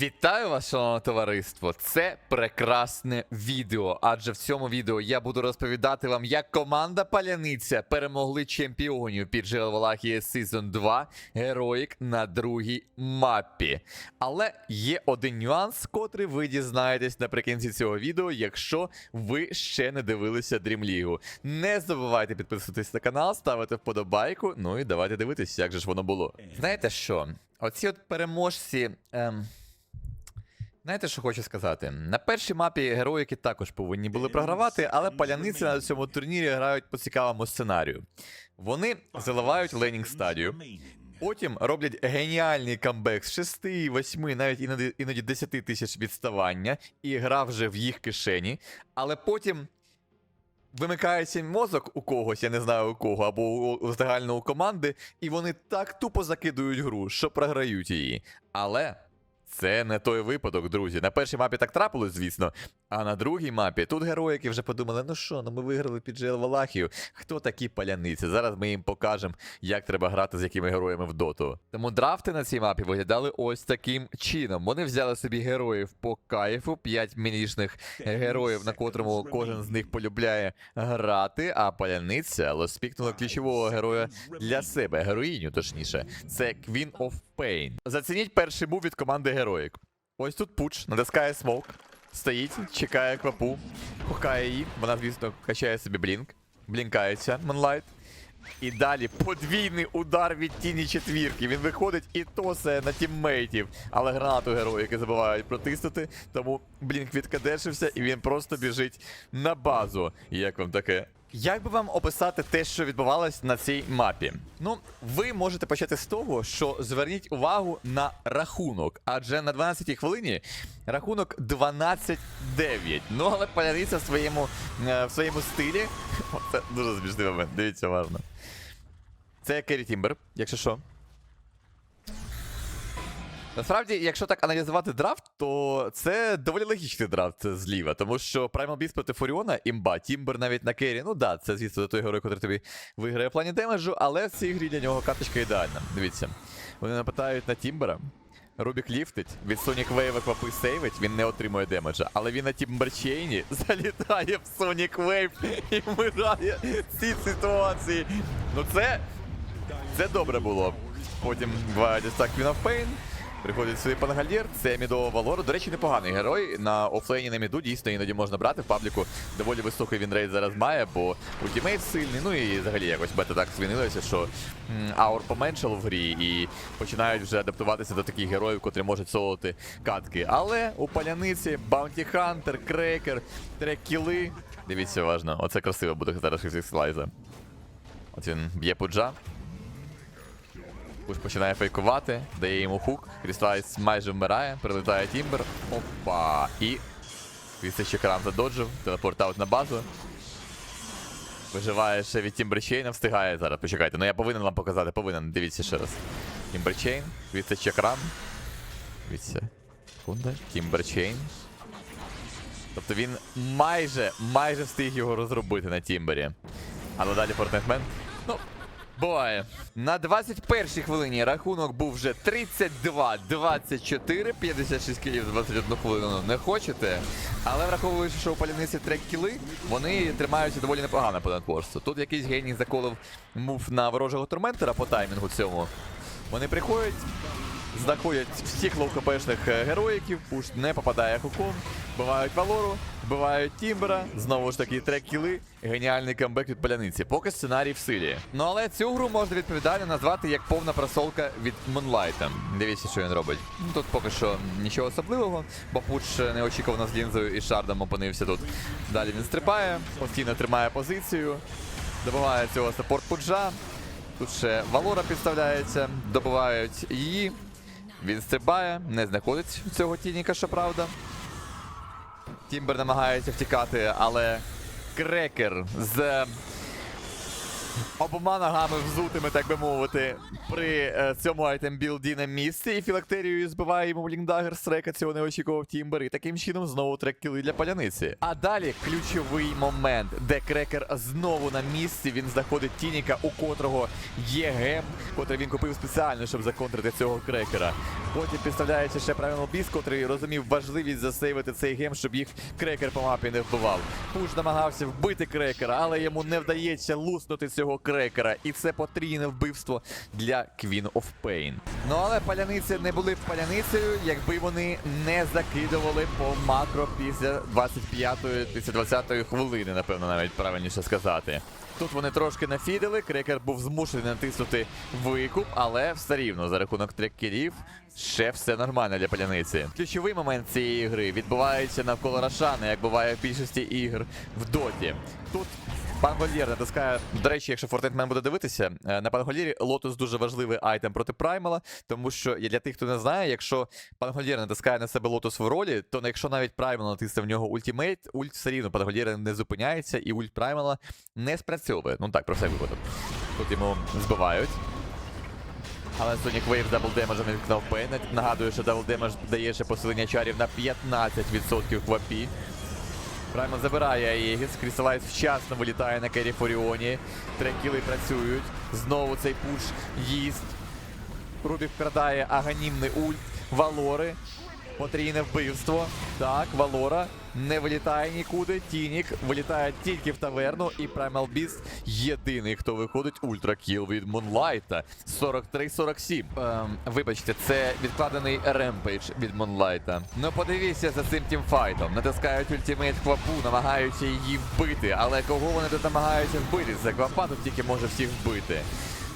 Вітаю вас, шановне товариство! Це прекрасне відео. Адже в цьому відео я буду розповідати вам, як команда Паляниця перемогли чемпіонів під Валахія Season 2 Героїк на другій мапі. Але є один нюанс, котрий ви дізнаєтесь наприкінці цього відео, якщо ви ще не дивилися Dream League. Не забувайте підписуватись на канал, ставити вподобайку. Ну і давайте дивитися, як же ж воно було. Знаєте що? Оці от переможці. Ем... Знаєте, що хочу сказати? На першій мапі героїки також повинні були програвати, але паляниці на цьому турнірі грають по цікавому сценарію. Вони заливають лейнінг стадію, потім роблять геніальний камбек з 6, 8, навіть іноді, іноді 10 тисяч відставання, і гра вже в їх кишені, але потім. Вимикається мозок у когось, я не знаю у кого, або у, у загального команди, і вони так тупо закидують гру, що програють її. Але це не той випадок, друзі. На першій мапі так трапилось, звісно. А на другій мапі тут героїки вже подумали: ну що, ну ми виграли під Джел Валахію. Хто такі паляниці? Зараз ми їм покажемо, як треба грати з якими героями в доту. Тому драфти на цій мапі виглядали ось таким чином. Вони взяли собі героїв по кайфу, 5 мінішних героїв, на котрому кожен з них полюбляє грати. А паляниця розпікнула ключового героя для себе, героїню, точніше. Це Queen of Pain. Зацініть перший був від команди героїк. Ось тут пуч, натискає смок, стоїть, чекає квапу, хукає її. Вона, звісно, качає собі блінк, блінкається Монлайт. І далі подвійний удар від тіні четвірки. Він виходить і тосає на тіммейтів. Але гранату героїки забувають протиснути. Тому блінк відкадешився, і він просто біжить на базу. Як вам таке? Як би вам описати те, що відбувалось на цій мапі? Ну, ви можете почати з того, що зверніть увагу на рахунок, адже на 12-й хвилині рахунок 12-9. Ну, але паляниця в своєму, е, в своєму стилі. Це дуже смішний момент, дивіться уважно. Це Керрі Тімбер, якщо що. Насправді, якщо так аналізувати драфт, то це доволі логічний драфт зліва, тому що Primal Beast проти Фуріона, імба, Тімбер навіть на Керрі. Ну да, це звісно до той герой, який тобі виграє в плані демеджу, але в цій грі для нього карточка ідеальна. Дивіться. Вони нападають на Тімбера. Рубік ліфтить, від Sonic Wave квапи сейвить, він не отримує демеджа. Але він на Тімберчейні залітає в Sonic Wave і вмирає в цій ситуації. Ну це. Це добре було. Потім буває так Queen of Pain. Приходить сюди Пангальєр, це мідова Валора. До речі, непоганий герой. На офлейні на міду дійсно іноді можна брати. В пабліку доволі високий вінрейт зараз має, бо ультимейт сильний. Ну і взагалі якось бета так змінилося, що аур поменшало в грі і починають вже адаптуватися до таких героїв, котрі можуть солоти катки. Але у паляниці Баунті Хантер, Крекер, трек-кіли. Дивіться уважно, оце красиво буде зараз всіх слайза. От він б'є пуджа. Пуш починає фейкувати, дає йому хук. Кріслайс майже вмирає, прилетає Тімбер. Опа. І. Кріслайс ще крам задоджив, телепорт-аут на базу. Виживає ще від Тімберчейна, встигає зараз. Почекайте, ну я повинен вам показати, повинен. Дивіться ще раз. Тімберчейн, Кріслайс ще крам. Дивіться. Секунда. Тімберчейн. Тобто він майже, майже встиг його розробити на Тімбері. Але далі Фортнайтмен. Ну, Буває. На 21-й хвилині рахунок був вже 32-24, 56 кілів за 21 хвилину. Не хочете? Але враховуючи, що у паляниці трек кіли, вони тримаються доволі непогано по нетворству. Тут якийсь геній заколив мув на ворожого турментера по таймінгу цьому. Вони приходять, знаходять всіх лоу-хпшних е, героїків, пуш не попадає хуком, вбивають Валору, вбивають Тімбера, знову ж таки трек-кіли, геніальний камбек від паляниці. Поки сценарій в силі. Ну але цю гру можна відповідально назвати як повна просолка від Мунлайта. Дивіться, що він робить. Ну тут поки що нічого особливого, бо пуч неочікувано з лінзою і шардом опинився тут. Далі він стрибає, постійно тримає позицію, добиває цього саппорт пуджа. Тут ще Валора підставляється, добивають її. Він стрибає, не знаходить цього тініка, щоправда. Тімбер намагається втікати, але крекер з обома ногами взутими, так би мовити, при е, цьому айтем-білді на місці. І філактерією збиває йому Блінкдагер з цього не очікував Тімбер. І таким чином знову трек кіли для паляниці. А далі ключовий момент, де крекер знову на місці. Він знаходить Тініка, у котрого є гем, котрий він купив спеціально, щоб законтрити цього крекера. Потім підставляється ще правильно біс, котрий розумів важливість засейвити цей гем, щоб їх крекер по мапі не вбивав. Пуш намагався вбити крекера, але йому не вдається луснути цього крекера. І це потрійне вбивство для Queen of Pain. Ну але паляниці не були б паляницею, якби вони не закидували по макро після 25-ї, після 20-ї хвилини, напевно, навіть правильніше сказати. Тут вони трошки нафідили, крекер був змушений натиснути викуп, але все рівно за рахунок трек-кілів ще все нормально для паляниці. Ключовий момент цієї гри відбувається навколо Рошана, як буває в більшості ігр в доті. Тут Пан Гольєр натискає. До речі, якщо Фортнайтмен буде дивитися, е, на Пангольєрі Лотус дуже важливий айтем проти Праймала, тому що для тих, хто не знає, якщо пан Гольєр натискає на себе Лотус в ролі, то якщо навіть Праймал натисне в нього ультимейт, ульт все рівно пан Гольєра не зупиняється і ульт Праймала не спрацьовує. Ну так, про все випадок. Тут йому збивають. Але Sonic Wave дабл демеджем відкнув Пейн. Нагадую, що дабл демедж дає ще посилення чарів на 15% в АПі. Праймал забирає Егіс. Крісталайз вчасно вилітає на Кері Форіоні. Трекіли працюють. Знову цей пуш їсть. Рубік вкрадає аганімний ульт. Валори. Потрійне вбивство. Так, Валора не вилітає нікуди. Тінік вилітає тільки в таверну. І Primal Beast єдиний, хто виходить ультракіл від Мунлайта. 43-47. Ем, вибачте, це відкладений ремпейдж від Мунлайта. Ну подивіться за цим тімфайтом. Натискають ультимейт квапу, намагаються її вбити. Але кого вони тут намагаються вбити? Це квапа тут тільки може всіх вбити.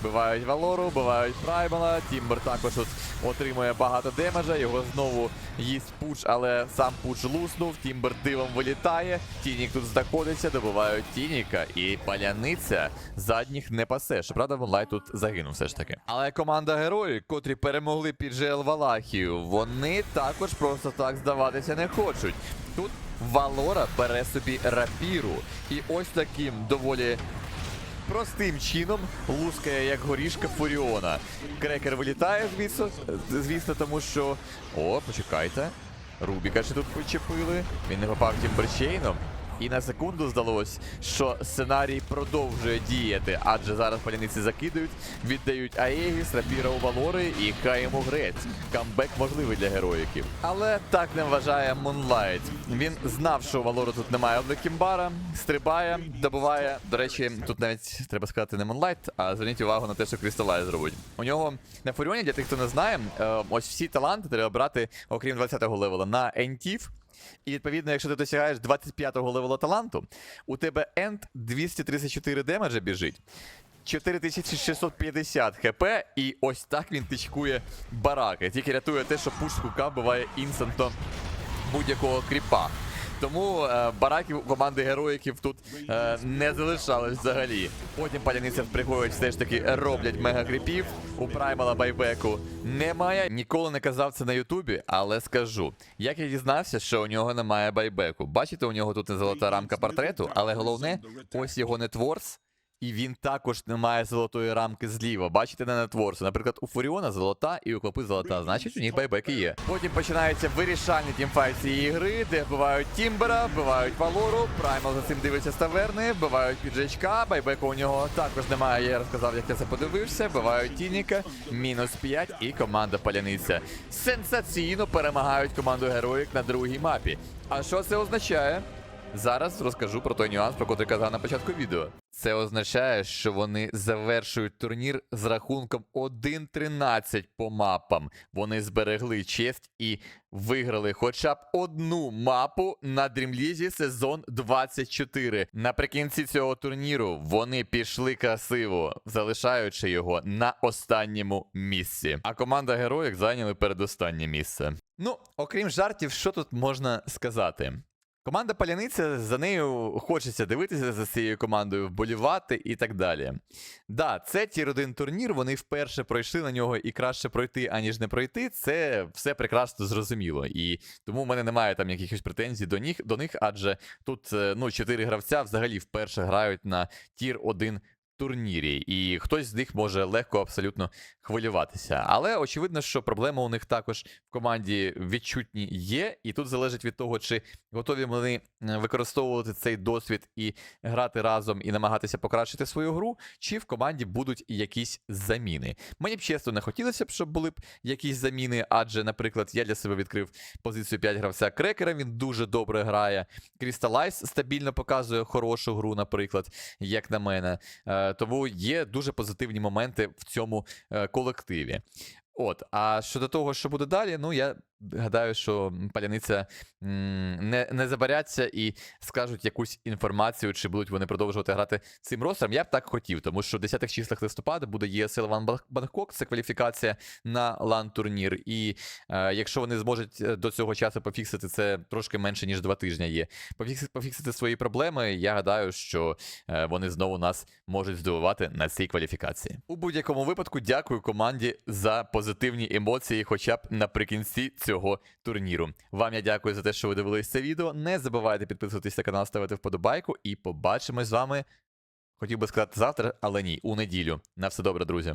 Вбивають Валору, вбивають Праймала. Тімбер також тут отримує багато демеджа. Його знову їсть пуч, але сам пуч луснув. Тімбер дивом вилітає. Тінік тут знаходиться, добивають Тініка. І паляниця задніх не пасе. Щоправда, Вонлай тут загинув все ж таки. Але команда героїв, котрі перемогли під ЖЛ Валахію, вони також просто так здаватися не хочуть. Тут Валора бере собі рапіру. І ось таким доволі простим чином лускає як горішка Фуріона. Крекер вилітає, звісно, звісно, тому що. О, почекайте. Рубіка ще тут почепили. Він не попав тімберчейном. І на секунду здалось, що сценарій продовжує діяти, адже зараз паляниці закидують, віддають Аегіс, рапіра у Валори і йому грець. Камбек можливий для героїків. Але так не вважає Мунлайт. Він знав, що у Валору тут немає однокімбара, стрибає, добуває. До речі, тут навіть треба сказати не Мунлайт, а зверніть увагу на те, що Крісталайз робить. У нього на Фуріоні, для тих, хто не знає, е, ось всі таланти треба брати, окрім 20-го левела, на Ентів. І відповідно, якщо ти досягаєш 25-го левела таланту, у тебе енд 234 демеджа біжить. 4650 хп, і ось так він тичкує бараки. Тільки рятує те, що пуш хука буває інстантом будь-якого кріпа. Тому е, бараків у команди героїків тут е, не залишалось взагалі. Потім паляниця приходять, все ж таки роблять мегакріпів. У праймала байбеку немає. Ніколи не казав це на Ютубі, але скажу. Як я дізнався, що у нього немає байбеку. Бачите, у нього тут не золота рамка портрету, але головне, ось його нетворс. І він також не має золотої рамки зліва. Бачите на нетворсу. Наприклад, у Фуріона золота і у Клопи золота. Значить, у них байбеки є. Потім починається вирішальний тімфайт цієї гри, де вбивають Тімбера, вбивають Валору, Праймал за цим дивиться з таверни, вбивають піджачка, байбеку у нього також немає. Я розказав, як я це подивився. Вбивають Тініка, мінус 5 і команда Паляниця. Сенсаційно перемагають команду героїк на другій мапі. А що це означає? Зараз розкажу про той нюанс, про котрий казав на початку відео. Це означає, що вони завершують турнір з рахунком 1-13 по мапам. Вони зберегли честь і виграли хоча б одну мапу на дрімлізі сезон 24. Наприкінці цього турніру вони пішли красиво, залишаючи його на останньому місці. А команда героїк зайняли передостаннє місце. Ну, окрім жартів, що тут можна сказати? Команда Паляниця за нею хочеться дивитися за цією командою, вболівати і так далі. Да, це тір 1 турнір, вони вперше пройшли на нього і краще пройти, аніж не пройти. Це все прекрасно зрозуміло. І тому в мене немає там якихось претензій до них, до них адже тут е, ну, чотири гравця взагалі вперше грають на тір 1 турнірі, і хтось з них може легко абсолютно хвилюватися. Але очевидно, що проблеми у них також в команді відчутні є, і тут залежить від того, чи готові вони е, використовувати цей досвід і грати разом і намагатися покращити свою гру, чи в команді будуть якісь заміни. Мені б чесно не хотілося б, щоб були б якісь заміни, адже, наприклад, я для себе відкрив позицію 5 гравця крекера, він дуже добре грає. Crystallize стабільно показує хорошу гру, наприклад, як на мене. Е, тому є дуже позитивні моменти в цьому е, колективі. От, а щодо того, що буде далі, ну я гадаю, що паляниця не, не забаряться і скажуть якусь інформацію, чи будуть вони продовжувати грати цим ростером. Я б так хотів, тому що в 10 числах листопада буде ESL Ван Бангкок, це кваліфікація на лан-турнір. І е, якщо вони зможуть е, до цього часу пофіксити це трошки менше, ніж два тижні є. Пофіксити, пофіксити свої проблеми, я гадаю, що е, вони знову нас можуть здивувати на цій кваліфікації. У будь-якому випадку дякую команді за позитивні емоції, хоча б наприкінці цього турніру. Вам я дякую за те, що ви дивились це відео. Не забувайте підписуватися на канал, ставити вподобайку, і побачимось з вами. Хотів би сказати завтра, але ні, у неділю. На все добре, друзі.